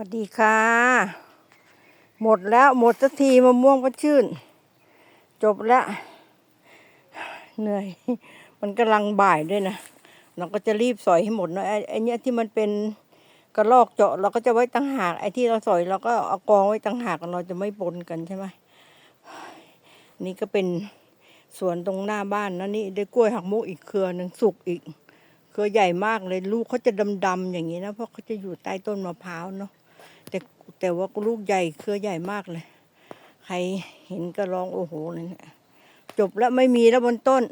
วัสดีค่ะ หมดแล้วหมดสักทีมะม่วงก็ชื่น จบแล้ว เหนื่อย มันกำลังบ่ายด้วยนะ เราก็จะรีบสอยให้หมดเนอะไอ้ไอ้เนี้ยที่มันเป็นกระลอกเจาะ เราก็จะไว้ตั้งหากไอ้ที่เราสอยเราก็เอากองไว้ตั้งหากเราจะไม่ปนกันใช่ไหมนี่ก็เป็นสวนตรงหน้าบ้านนะนี่ได้กล้วยหักมุกอีกเครือหนึ่งสุกอีก เครือใหญ่มากเลยลูกเขาจะดำๆอย่างนี้นะเพราะเขาจะอยู่ใต้ต้นมะพร้าวเนาะ แต่แต่ว่าลูกใหญ่เครือใหญ่มากเลย ใครเห็นก็ร้องโอ้โหเลยเนี่ยจบแล้วไม่มีแล้วบนต้น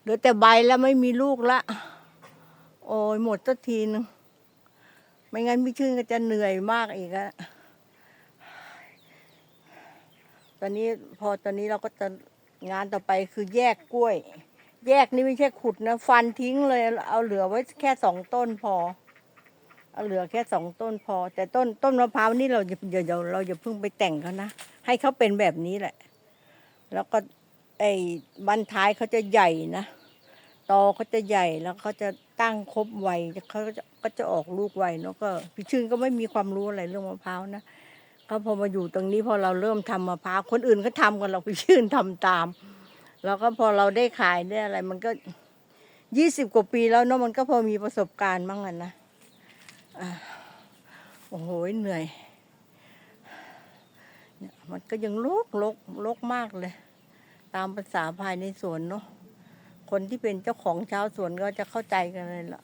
เหลือแต่ใบแล้วไม่มีลูกละ โอ้ยหมดสักทีนึงไม่งั้นพี่ชื่นก็จะเหนื่อยมากอีกอะตอนนี้พอตอนนี้เราก็จะงานต่อไปคือแยกกล้วย แยกนี่ไม่ใช่ขุดนะ ฟันทิ้งเลย เอาเหลือไว้แค่สองต้นพอ เอาเหลือแค่สองต้นพอ แต่ต้นต้นมะพร้าวนี่เราอย่าเดี๋ยวเดี๋ยวเราอย่าเพิ่งไปแต่งเขานะให้เขาเป็นแบบนี้แหละ แล้วก็ไอ้บันท้ายเขาจะใหญ่นะตอเขาจะใหญ่แล้วเขาจะตั้งครบไวเขาก็จะก็จะออกลูกไวเนาะก็พี่ชื่นก็ไม่มีความรู้อะไรเรื่องมะพร้าวนะก็พอมาอยู่ตรงนี้พอเราเริ่มทำมะพร้าวคนอื่นก็ทำกันเราพี่ชื่นทำตาม แล้วก็พอเราได้ขายได้อะไร มันก็ยี่สิบกว่าปีแล้วเนาะมันก็พอมีประสบการณ์บ้างอะนะ โอ้โหเหนื่อยเนี่ยมันก็ยังลกลกลกมากเลย ตามภาษาภายในสวนเนาะคนที่เป็นเจ้าของชาวสวนก็จะเข้าใจกันเลยล่ะ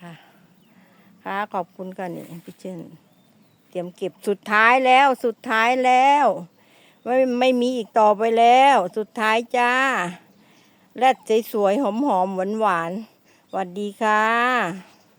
ค่ะค่ะขอบคุณกันนี่พี่เชนเตรียมเก็บสุดท้ายแล้วสุดท้ายแล้วไม่ไม่มีอีกต่อไปแล้ว สุดท้ายจ้า แรดสวยๆหอมๆหวานๆสวัสดีค่ะ